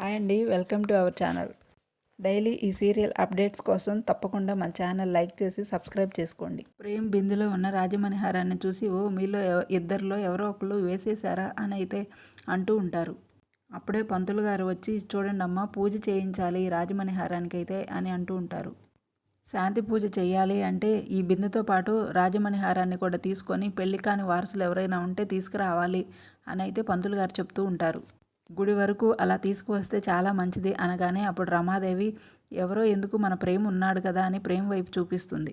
Hi అండి welcome to our channel. Daily ఈ serial updates కోసం తప్పకుండా మన ఛానల్ లైక్ చేసి సబ్స్క్రైబ్ చేసుకోండి. ప్రేమ్ బిందులో ఉన్న రాజమణిహారాన్ని చూసి ఓ మీలో ఎవ- ఇద్దరిలో ఎవరో ఒకళ్ళు వేసేశారా అని అయితే అంటూ ఉంటారు. అప్పుడే పంతులు గారు వచ్చి చూడండమ్మా పూజ చేయించాలి రాజమణిహారానికి అయితే అని అంటూ ఉంటారు. శాంతి పూజ చేయాలి అంటే ఈ బిందెతో పాటు రాజమణిహారాన్ని కూడా తీసుకొని పెళ్ళి కాని వారసులు ఎవరైనా ఉంటే తీసుకురావాలి అని అయితే పంతులు గారు చెప్తూ ఉంటారు. గుడి వరకు అలా తీసుకువస్తే చాలా మంచిది అనగానే అప్పుడు రమాదేవి ఎవరో ఎందుకు మన ప్రేమ ఉన్నాడు కదా అని ప్రేమ వైపు చూపిస్తుంది.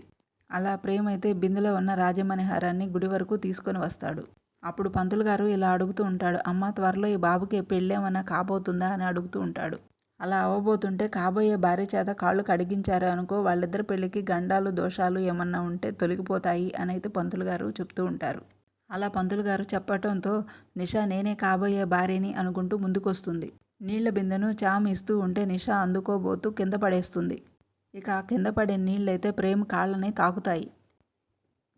అలా ప్రేమ అయితే బిందెలో ఉన్న రాజమణిహారాన్ని గుడి వరకు తీసుకొని వస్తాడు. అప్పుడు పంతులు గారు ఇలా అడుగుతూ ఉంటాడు అమ్మ త్వరలో ఈ బాబుకి పెళ్ళేమన్నా కాబోతుందా అని అడుగుతూ ఉంటాడు. అలా అవ్వబోతుంటే కాబోయే భార్య చేత కాళ్ళు కడిగించారు అనుకో వాళ్ళిద్దరి పెళ్ళికి గండాలు దోషాలు ఏమన్నా ఉంటే తొలగిపోతాయి అని అయితే పంతులు గారు చెప్తూ ఉంటారు. అలా పంతులు గారు చెప్పటంతో నిషా నేనే కాబోయే భార్యని అనుకుంటూ ముందుకొస్తుంది. నీళ్ళ బిందెను చామ్ ఇస్తూ ఉంటే నిషా అందుకోబోతూ కింద పడేస్తుంది. ఇక ఆ కింద పడే నీళ్ళైతే ప్రేమ్ కాళ్ళని తాకుతాయి.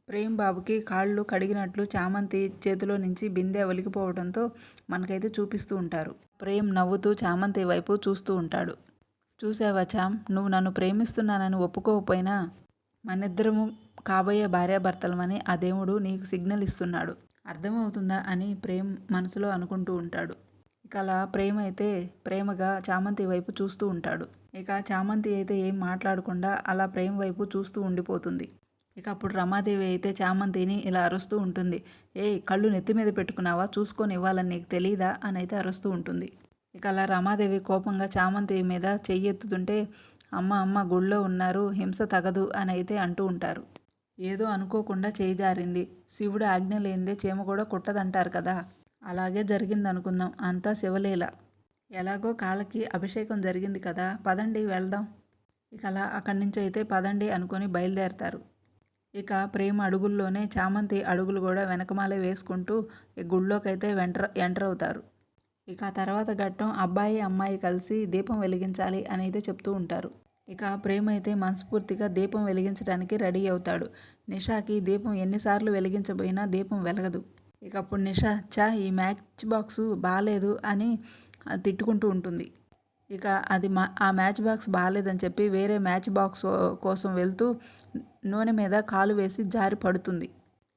ప్రేమ్ బాబుకి కాళ్ళు కడిగినట్లు చామంతి చేతిలో నుంచి బిందె ఒలికిపోవడంతో మనకైతే చూపిస్తూ ఉంటారు. ప్రేమ్ నవ్వుతూ చామంతి వైపు చూస్తూ ఉంటాడు. చూసావా చామ్? నువ్వు నన్ను ప్రేమిస్తున్నానని ఒప్పుకోకపోయినా మనిద్దరము కాబోయే భార్యాభర్తలమని ఆ దేవుడు నీకు సిగ్నల్ ఇస్తున్నాడు. అర్థమవుతుందా అని ప్రేమ్ మనసులో అనుకుంటూ ఉంటాడు. ఇక అలా ప్రేమ అయితే ప్రేమగా చామంతి వైపు చూస్తూ ఉంటాడు. ఇక చామంతి అయితే ఏం మాట్లాడకుండా అలా ప్రేమ వైపు చూస్తూ ఉండిపోతుంది. ఇక అప్పుడు రమాదేవి అయితే చామంతిని ఇలా అరుస్తూ ఉంటుంది. ఏ కళ్ళు నెత్తి మీద పెట్టుకున్నావా? చూసుకొని ఇవ్వాలని నీకు తెలీదా? అని అయితే అరుస్తూ ఉంటుంది. ఇక అలా రమాదేవి కోపంగా చామంతి మీద చెయ్యెత్తుతుంటే అమ్మ అమ్మ గుళ్ళో ఉన్నారు హింస తగదు అని అయితే అంటూ ఉంటారు. ఏదో అనుకోకుండా చేయిజారింది శివుడు ఆజ్ఞ లేనిదే చీమ కూడా కుట్టదంటారు కదా. అలాగే జరిగింది అనుకుందాం అంతా శివలీల. ఎలాగో కాళ్ళకి అభిషేకం జరిగింది కదా. పదండి వెళ్దాం. ఇక అలా అక్కడి నుంచి అయితే పదండి అనుకొని బయలుదేరతారు. ఇక ప్రేమ అడుగుల్లోనే చామంతి అడుగులు కూడా వెనకమాలే వేసుకుంటూ ఈ గుళ్ళోకైతే వెంటర్ ఎంటర్ అవుతారు. ఇక ఆ తర్వాత ఘట్టం అబ్బాయి అమ్మాయి కలిసి దీపం వెలిగించాలి అని అయితే చెప్తూ ఉంటారు. ఇక ప్రేమ అయితే మనస్ఫూర్తిగా దీపం వెలిగించడానికి రెడీ అవుతాడు. నిషాకి దీపం ఎన్నిసార్లు వెలిగించబోయినా దీపం వెలగదు. ఇక అప్పుడు నిషా చా ఈ మ్యాచ్ బాక్సు బాగాలేదు అని అది తిట్టుకుంటూ ఉంటుంది. ఇక అది మా ఆ మ్యాచ్ బాక్స్ బాగాలేదని చెప్పి వేరే మ్యాచ్ బాక్స్ కోసం వెళ్తూ నూనె మీద కాలు వేసి జారి పడుతుంది.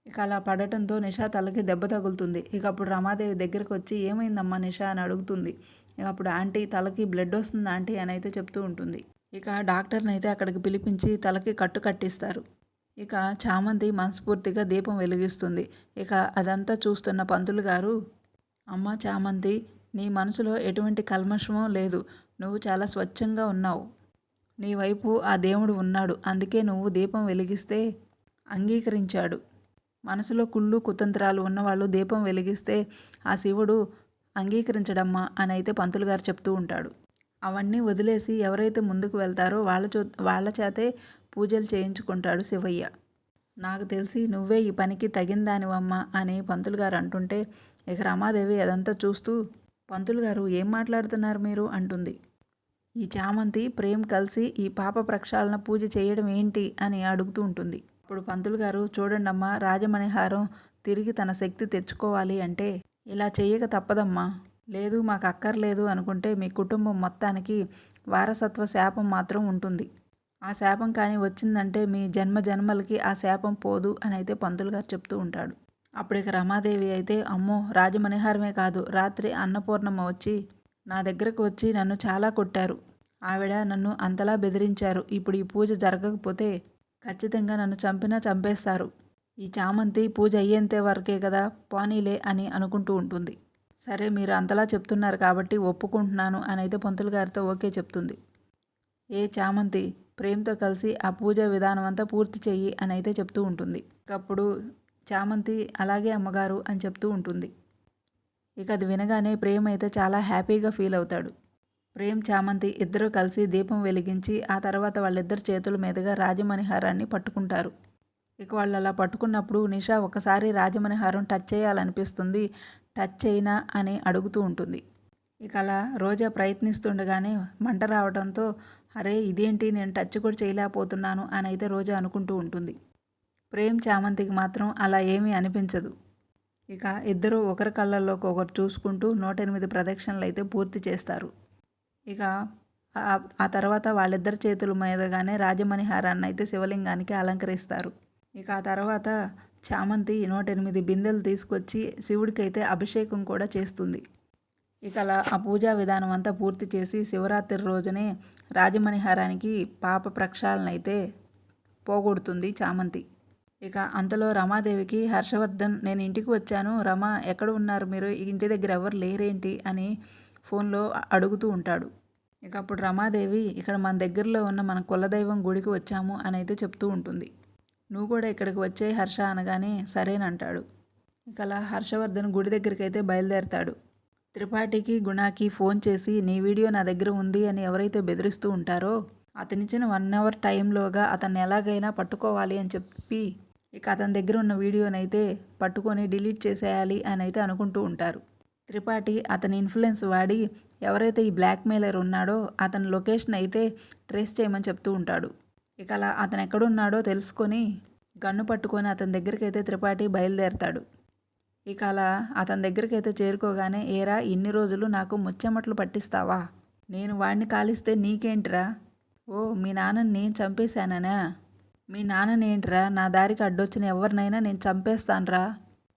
ఇక అలా పడటంతో నిషా తలకి దెబ్బ తగులుతుంది. ఇక అప్పుడు రమాదేవి దగ్గరికి వచ్చి ఏమైందమ్మా నిషా? అని అడుగుతుంది. ఇక అప్పుడు ఆంటీ తలకి బ్లడ్ వస్తుంది ఆంటీ అని అయితే చెప్తూ ఉంటుంది. ఇక డాక్టర్ని అయితే అక్కడికి పిలిపించి తలకి కట్టు కట్టిస్తారు. ఇక చామంతి మనస్ఫూర్తిగా దీపం వెలిగిస్తుంది. ఇక అదంతా చూస్తున్న పంతులు గారు అమ్మ చామంతి నీ మనసులో ఎటువంటి కల్మషమో లేదు. నువ్వు చాలా స్వచ్ఛంగా ఉన్నావు. నీ వైపు ఆ దేవుడు ఉన్నాడు. అందుకే నువ్వు దీపం వెలిగిస్తే అంగీకరించాడు. మనసులో కుళ్ళు కుతంత్రాలు ఉన్నవాళ్ళు దీపం వెలిగిస్తే ఆ శివుడు అంగీకరించడమ్మా అని అయితే పంతులు గారు చెప్తూ ఉంటాడు. అవన్నీ వదిలేసి ఎవరైతే ముందుకు వెళ్తారో వాళ్ళ చూ వాళ్ళ చేతే పూజలు చేయించుకుంటాడు శివయ్య. నాకు తెలిసి నువ్వే ఈ పనికి తగిందానివమ్మా అని పంతులు గారు అంటుంటే ఇక రమాదేవి అదంతా చూస్తూ పంతులు గారు ఏం మాట్లాడుతున్నారు మీరు? అంటుంది. ఈ చామంతి ప్రేమ్ కలిసి ఈ పాప ప్రక్షాళన పూజ చేయడం ఏంటి? అని అడుగుతూ ఉంటుంది. ఇప్పుడు పంతులు గారు చూడండమ్మా రాజమణిహారం తిరిగి తన శక్తి తెచ్చుకోవాలి అంటే ఇలా చెయ్యక తప్పదమ్మా. లేదు మాకు అక్కర్లేదు అనుకుంటే మీ కుటుంబం మొత్తానికి వారసత్వ శాపం మాత్రం ఉంటుంది. ఆ శాపం కానీ వచ్చిందంటే మీ జన్మ జన్మలకి ఆ శాపం పోదు అని అయితే పంతులు గారు చెప్తూ ఉంటాడు. అప్పుడు ఇక రమాదేవి అయితే అమ్మో రాజమణిహారమే కాదు. రాత్రి అన్నపూర్ణమ్మ వచ్చి నా దగ్గరకు వచ్చి నన్ను చాలా కొట్టారు. ఆవిడ నన్ను అంతలా బెదిరించారు. ఇప్పుడు ఈ పూజ జరగకపోతే ఖచ్చితంగా నన్ను చంపినా చంపేస్తారు. ఈ చామంతి పూజ అయ్యేంతే వరకే కదా పోనీలే అని అనుకుంటూ ఉంటుంది. సరే మీరు అంతలా చెప్తున్నారు కాబట్టి ఒప్పుకుంటున్నాను అని అయితే పంతులు గారితో ఓకే చెప్తుంది. ఏ చామంతి ప్రేమతో కలిసి ఆ పూజ విధానం అంతా పూర్తి చెయ్యి అని అయితే చెప్తూ ఉంటుంది. అప్పుడు చామంతి అలాగే అమ్మగారు అని చెప్తూ ఉంటుంది. ఇక అది వినగానే ప్రేమ అయితే చాలా హ్యాపీగా ఫీల్ అవుతాడు. ప్రేమ్ చామంతి ఇద్దరూ కలిసి దీపం వెలిగించి ఆ తర్వాత వాళ్ళిద్దరు చేతుల మీదుగా రాజమణిహారాన్ని పట్టుకుంటారు. ఇక వాళ్ళు అలా పట్టుకున్నప్పుడు నిషా ఒకసారి రాజమణిహారం టచ్ చేయాలనిపిస్తుంది టచ్ అయినా అని అడుగుతూ ఉంటుంది. ఇక అలా రోజా ప్రయత్నిస్తుండగానే మంట రావడంతో అరే ఇదేంటి? నేను టచ్ కూడా చేయలేకపోతున్నాను అని అయితే రోజా అనుకుంటూ ఉంటుంది. ప్రేమ్ చామంతికి మాత్రం అలా ఏమీ అనిపించదు. ఇక ఇద్దరు ఒకరి కళ్ళల్లోకి ఒకరు చూసుకుంటూ నూట ఎనిమిది ప్రదక్షిణలు అయితే పూర్తి చేస్తారు. ఇక ఆ- తర్వాత వాళ్ళిద్దరి చేతుల మీదగానే రాజమణిహారాన్ని అయితే శివలింగానికి అలంకరిస్తారు. ఇక ఆ తర్వాత చామంతి నూట ఎనిమిది బిందెలు తీసుకొచ్చి శివుడికైతే అభిషేకం కూడా చేస్తుంది. ఇక అలా ఆ పూజా విధానం అంతా పూర్తి చేసి శివరాత్రి రోజునే రాజమణిహారానికి పాప ప్రక్షాళన అయితే పోగొడుతుంది చామంతి. ఇక అంతలో రమాదేవికి హర్షవర్ధన్ నేను ఇంటికి వచ్చాను. రమ ఎక్కడ ఉన్నారు మీరు? ఇంటి దగ్గర ఎవరు లేరేంటి? అని ఫోన్లో అడుగుతూ ఉంటాడు. ఇక అప్పుడు రమాదేవి ఇక్కడ మన దగ్గరలో ఉన్న మన కులదైవం గుడికి వచ్చాము అని అయితే చెప్తూ ఉంటుంది. నువ్వు కూడా ఇక్కడికి వచ్చే హర్ష అనగానే సరేనంటాడు ఇక అలా హర్షవర్ధన్ గుడి దగ్గరికి అయితే బయలుదేరతాడు. త్రిపాఠికి గుణాకి ఫోన్ చేసి నీ వీడియో నా దగ్గర ఉంది అని ఎవరైతే బెదిరిస్తూ ఉంటారో అతనిచ్చిన వన్ అవర్ టైంలోగా అతన్ని ఎలాగైనా పట్టుకోవాలి అని చెప్పి ఇక అతని దగ్గర ఉన్న వీడియోనైతే పట్టుకొని డిలీట్ చేసేయాలి అని అయితే అనుకుంటూ ఉంటారు. త్రిపాఠి అతని ఇన్ఫ్లుయెన్స్ వాడి ఎవరైతే ఈ బ్లాక్మెయిలర్ ఉన్నాడో అతని లొకేషన్ అయితే ట్రేస్ చేయమని చెప్తూ ఉంటాడు. ఇక అలా అతను ఎక్కడున్నాడో తెలుసుకొని గన్ను పట్టుకొని అతని దగ్గరికి అయితే త్రిపాఠి బయలుదేరతాడు. ఇక అలా అతని దగ్గరికి అయితే చేరుకోగానే ఏరా ఇన్ని రోజులు నాకు ముచ్చెమట్లు పట్టిస్తావా? నేను వాడిని కాలిస్తే నీకేంటిరా? ఓ మీ నాన్నని చంపేశాననా? మీ నాన్ననేంట్రా? నా దారికి అడ్డొచ్చిన ఎవరినైనా నేను చంపేస్తానరా?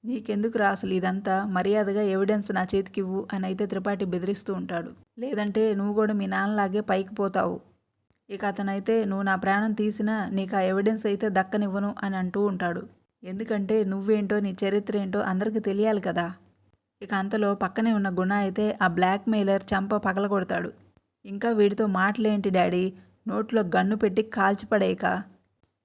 నీకెందుకు రాసలు ఇదంతా? మర్యాదగా ఎవిడెన్స్ నా చేతికి ఇవ్వు అని అయితే త్రిపాఠి బెదిరిస్తూ ఉంటాడు. లేదంటే నువ్వు కూడా మీ నాన్నలాగే పైకి పోతావు. ఇక అతనైతే నువ్వు నా ప్రాణం తీసినా నీకు ఆ ఎవిడెన్స్ అయితే దక్కనివ్వను అని అంటూ ఉంటాడు. ఎందుకంటే నువ్వేంటో నీ చరిత్ర ఏంటో అందరికీ తెలియాలి కదా. ఇక అంతలో పక్కనే ఉన్న గుణ అయితే ఆ బ్లాక్ మెయిలర్ చంప పగలగొడతాడు. ఇంకా వీడితో మాటలేంటి డాడీ? నోట్లో గన్ను పెట్టి కాల్చిపడేయక.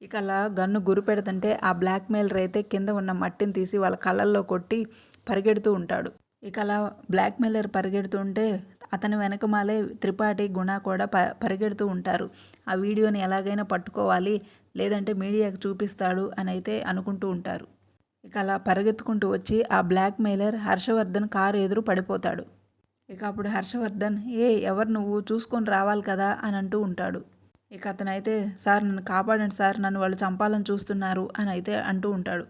ఇక అలా గన్ను గురి పెడుతుంటే ఆ బ్లాక్ మెయిలర్ అయితే కింద ఉన్న మట్టిని తీసి వాళ్ళ కళ్ళల్లో కొట్టి పరిగెడుతూ ఉంటాడు. ఇక అలా బ్లాక్ మెయిలర్ పరిగెడుతుంటే అతని వెనకమాలే త్రిపాఠి గుణ కూడా ప పరిగెడుతూ ఉంటారు. ఆ వీడియోని ఎలాగైనా పట్టుకోవాలి లేదంటే మీడియాకు చూపిస్తాడు అని అయితే అనుకుంటూ ఉంటారు. ఇక అలా పరిగెత్తుకుంటూ వచ్చి ఆ బ్లాక్ మెయిలర్ హర్షవర్ధన్ కారు ఎదురు పడిపోతాడు. ఇక అప్పుడు హర్షవర్ధన్ ఏ ఎవరు నువ్వు? చూసుకొని రావాలి కదా అని అంటూ ఉంటాడు. ఇక అతనైతే సార్ నన్ను కాపాడండి సార్ నన్ను వాళ్ళు చంపాలని చూస్తున్నారు అని అయితే అంటూ ఉంటాడు.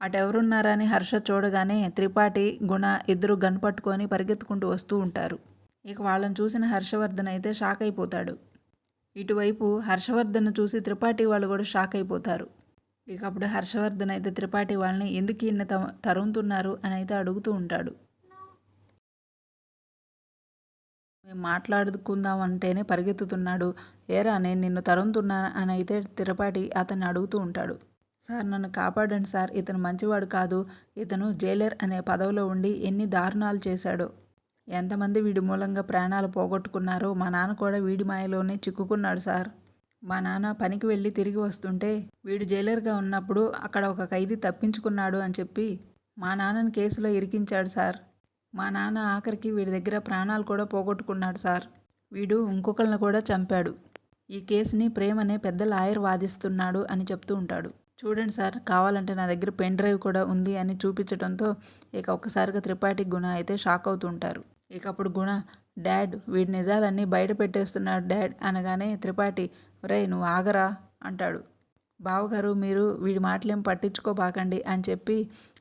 అటెవరున్నారని హర్ష చూడగానే త్రిపాఠి గుణ ఇద్దరు గన్ పట్టుకొని పరిగెత్తుకుంటూ వస్తూ ఉంటారు. ఇక వాళ్ళని చూసిన హర్షవర్ధన్ అయితే షాక్ అయిపోతాడు. ఇటువైపు హర్షవర్ధన్ చూసి త్రిపాఠి వాళ్ళు కూడా షాక్ అయిపోతారు. ఇక అప్పుడు హర్షవర్ధన్ అయితే త్రిపాఠి వాళ్ళని ఎందుకు ఈయన త తరుముతున్నారు అని అయితే అడుగుతూ ఉంటాడు. మేము మాట్లాడుకుందాం అంటేనే పరిగెత్తుతున్నాడు. ఏరా నేను నిన్ను తరుముతున్నాను అని అయితే తిరపాటి అతన్ని అడుగుతూ ఉంటాడు. సార్ నన్ను కాపాడండి సార్. ఇతను మంచివాడు కాదు. ఇతను జైలర్ అనే పదవిలో ఉండి ఎన్ని దారుణాలు చేశాడు. ఎంతమంది వీడి మూలంగా ప్రాణాలు పోగొట్టుకున్నారో మా నాన్న కూడా వీడి మాయలోనే చిక్కుకున్నాడు సార్. మా నాన్న పనికి వెళ్ళి తిరిగి వస్తుంటే వీడు జైలర్గా ఉన్నప్పుడు అక్కడ ఒక ఖైదీ తప్పించుకున్నాడు అని చెప్పి మా నాన్నని కేసులో ఇరికించాడు సార్. మా నాన్న ఆఖరికి వీడి దగ్గర ప్రాణాలు కూడా పోగొట్టుకున్నాడు సార్. వీడు ఇంకొకళ్ళని కూడా చంపాడు. ఈ కేసుని ప్రేమ్ అనే పెద్ద లాయర్ వాదిస్తున్నాడు అని చెప్తూ ఉంటాడు. చూడండి సార్ కావాలంటే నా దగ్గర పెన్ డ్రైవ్ కూడా ఉంది అని చూపించడంతో ఇక ఒక్కసారిగా త్రిపాఠి గుణ అయితే షాక్ అవుతుంటారు ఇక అప్పుడు గుణ డాడ్ వీడి నిజాలన్నీ బయట పెట్టేస్తున్నాడు డాడ్ అనగానే త్రిపాఠి రే నువ్వు ఆగరా అంటాడు. బావగారు మీరు వీడి మాటలేం పట్టించుకోబాకండి అని చెప్పి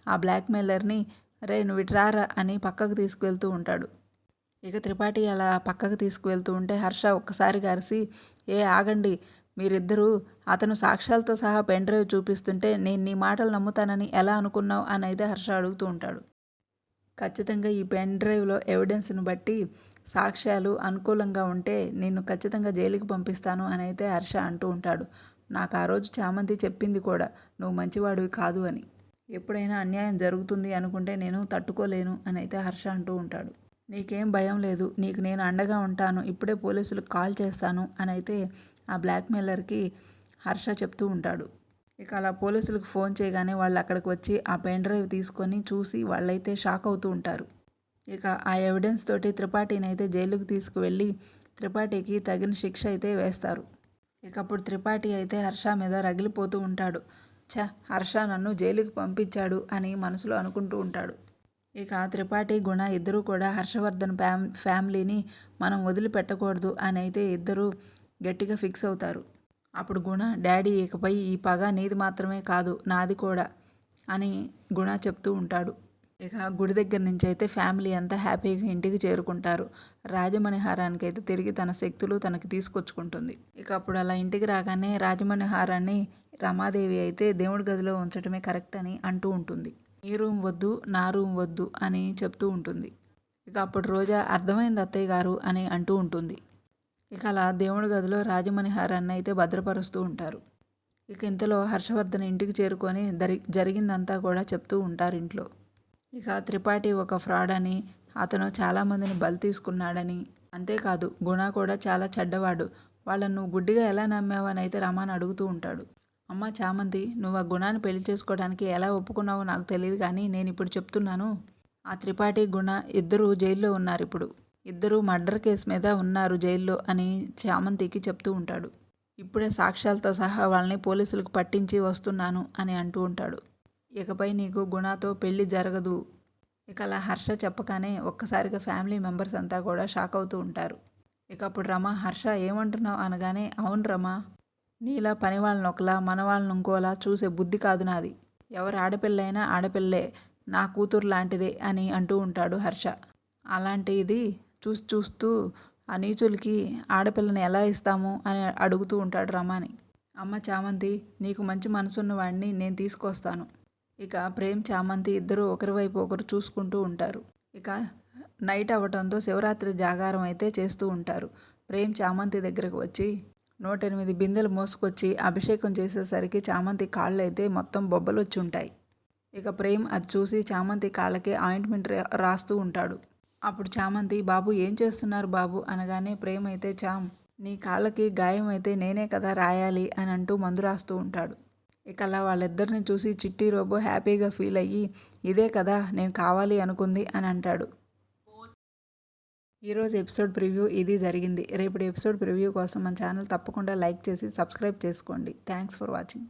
ఆ బ్లాక్మెయిలర్ని రే నువ్వు విట్రారా అని పక్కకు తీసుకువెళ్తూ ఉంటాడు. ఇక త్రిపాఠి అలా పక్కకు తీసుకువెళ్తూ ఉంటే హర్ష ఒక్కసారిగా అరిసి ఏ ఆగండి మీరిద్దరూ అతను సాక్ష్యాలతో సహా పెన్ డ్రైవ్ చూపిస్తుంటే నేను నీ మాటలు నమ్ముతానని ఎలా అనుకున్నావు అని అయితే హర్ష అడుగుతూ ఉంటాడు. ఖచ్చితంగా ఈ పెన్ డ్రైవ్లో ఎవిడెన్స్ను బట్టి సాక్ష్యాలు అనుకూలంగా ఉంటే నిన్ను ఖచ్చితంగా జైలుకి పంపిస్తాను అని అయితే హర్ష అంటూ ఉంటాడు. నాకు ఆ రోజు చామంతి చెప్పింది కూడా నువ్వు మంచివాడివి కాదు అని. ఎప్పుడైనా అన్యాయం జరుగుతుంది అనుకుంటే నేను తట్టుకోలేను అని అయితే హర్ష అంటూ ఉంటాడు. నీకేం భయం లేదు. నీకు నేను అండగా ఉంటాను. ఇప్పుడే పోలీసులకు కాల్ చేస్తాను అని అయితే ఆ బ్లాక్మెయిలర్కి హర్ష చెప్తూ ఉంటాడు. ఇక అలా పోలీసులకు ఫోన్ చేయగానే వాళ్ళు అక్కడికి వచ్చి ఆ పెన్ డ్రైవ్ తీసుకొని చూసి వాళ్ళైతే షాక్ అవుతూ ఉంటారు. ఇక ఆ ఎవిడెన్స్ తోటి త్రిపాఠిని అయితే జైలుకు తీసుకువెళ్ళి త్రిపాఠికి తగిన శిక్ష అయితే వేస్తారు. ఇక అప్పుడు త్రిపాఠి అయితే హర్ష మీద రగిలిపోతూ ఉంటాడు. చ హర్ష నన్ను జైలుకి పంపించాడు అని మనసులో అనుకుంటూ ఉంటాడు. ఇక త్రిపాఠి గుణ ఇద్దరూ కూడా హర్షవర్ధన్ ఫ్యామ్ ఫ్యామిలీని మనం వదిలిపెట్టకూడదు అని అయితే ఇద్దరూ గట్టిగా ఫిక్స్ అవుతారు. అప్పుడు గుణ డాడీ ఇకపై ఈ పగ నీది మాత్రమే కాదు నాది కూడా అని గుణ చెప్తూ ఉంటాడు. ఇక గుడి దగ్గర నుంచి అయితే ఫ్యామిలీ అంతా హ్యాపీగా ఇంటికి చేరుకుంటారు. రాజమణిహారానికి అయితే తిరిగి తన శక్తులు తనకి తీసుకొచ్చుకుంటుంది. ఇక అప్పుడు అలా ఇంటికి రాగానే రాజమణిహారాన్ని రమాదేవి అయితే దేవుడి గదిలో ఉంచడమే కరెక్ట్ అని అంటూ ఉంటుంది. ఈ రూమ్ వద్దు నా రూమ్ వద్దు అని చెప్తూ ఉంటుంది. ఇక అప్పుడు రోజా అర్థమైంది అత్తయ్య గారు అని అంటూ ఉంటుంది. ఇక అలా దేవుడి గదిలో రాజమణిహారాన్ని అయితే భద్రపరుస్తూ ఉంటారు. ఇక ఇంతలో హర్షవర్ధన్ ఇంటికి చేరుకొని దరి జరిగిందంతా కూడా చెప్తూ ఉంటారు ఇంట్లో. ఇక త్రిపాఠి ఒక ఫ్రాడ్ అని అతను చాలామందిని బలి తీసుకున్నాడని. అంతేకాదు గుణ కూడా చాలా చెడ్డవాడు. వాళ్ళను గుడ్డిగా ఎలా నమ్మావని అయితే రమాన్ అడుగుతూ ఉంటాడు. అమ్మ చామంతి నువ్వు ఆ గుణాన్ని పెళ్ళి చేసుకోవడానికి ఎలా ఒప్పుకున్నావో నాకు తెలియదు కానీ నేను ఇప్పుడు చెప్తున్నాను. ఆ త్రిపాఠి గుణ ఇద్దరు జైల్లో ఉన్నారు ఇప్పుడు. ఇద్దరు మర్డర్ కేసు మీద ఉన్నారు జైల్లో అని చామంతికి చెప్తూ ఉంటాడు. ఇప్పుడే సాక్ష్యాలతో సహా వాళ్ళని పోలీసులకు పట్టించి వస్తున్నాను అని అంటూ ఉంటాడు. ఇకపై నీకు గుణాతో పెళ్ళి జరగదు. ఇక అలా హర్ష చెప్పగానే ఒక్కసారిగా ఫ్యామిలీ మెంబర్స్ అంతా కూడా షాక్ అవుతూ ఉంటారు. ఇక అప్పుడు రమ హర్ష ఏమంటున్నావు అనగానే అవును రమ నీలా పని వాళ్ళని ఒకలా మన వాళ్ళని ఇంకోలా చూసే బుద్ధి కాదు నాది. ఎవరు ఆడపిల్లైనా ఆడపిల్లే నా కూతురు లాంటిదే అని అంటూ ఉంటాడు హర్ష. అలాంటి ఇది చూసి చూస్తూ ఆ నీచులకి ఆడపిల్లని ఎలా ఇస్తాము అని అడుగుతూ ఉంటాడు రమాని. అమ్మ చామంతి నీకు మంచి మనసున్న వాడిని నేను తీసుకొస్తాను. ఇక ప్రేమ్ చామంతి ఇద్దరు ఒకరి వైపు ఒకరు చూసుకుంటూ ఉంటారు. ఇక నైట్ అవ్వటంతో శివరాత్రి జాగారం అయితే చేస్తూ ఉంటారు. ప్రేమ్ చామంతి దగ్గరకు వచ్చి నూట ఎనిమిది బిందెలు మోసుకొచ్చి అభిషేకం చేసేసరికి చామంతి కాళ్ళు అయితే మొత్తం బొబ్బలు వచ్చి ఉంటాయి ఇక ప్రేమ్ అది చూసి చామంతి కాళ్ళకి ఆయింట్మెంట్ రాస్తూ ఉంటాడు. అప్పుడు చామంతి బాబు ఏం చేస్తున్నారు బాబు? అనగానే ప్రేమ్ అయితే చామ్ నీ కాళ్ళకి గాయం అయితే నేనే కదా రాయాలి అని అంటూ మందు రాస్తూ ఉంటాడు. ఇక అలా వాళ్ళిద్దరిని చూసి చిట్టి రోబో హ్యాపీగా ఫీల్ అయ్యి ఇదే కదా నేను కావాలి అనుకుంది అని అంటాడు. ఈరోజు ఎపిసోడ్ ప్రివ్యూ ఇది జరిగింది. రేపటి ఎపిసోడ్ ప్రివ్యూ కోసం మన ఛానల్ తప్పకుండా లైక్ చేసి సబ్స్క్రైబ్ చేసుకోండి. Thanks for watching.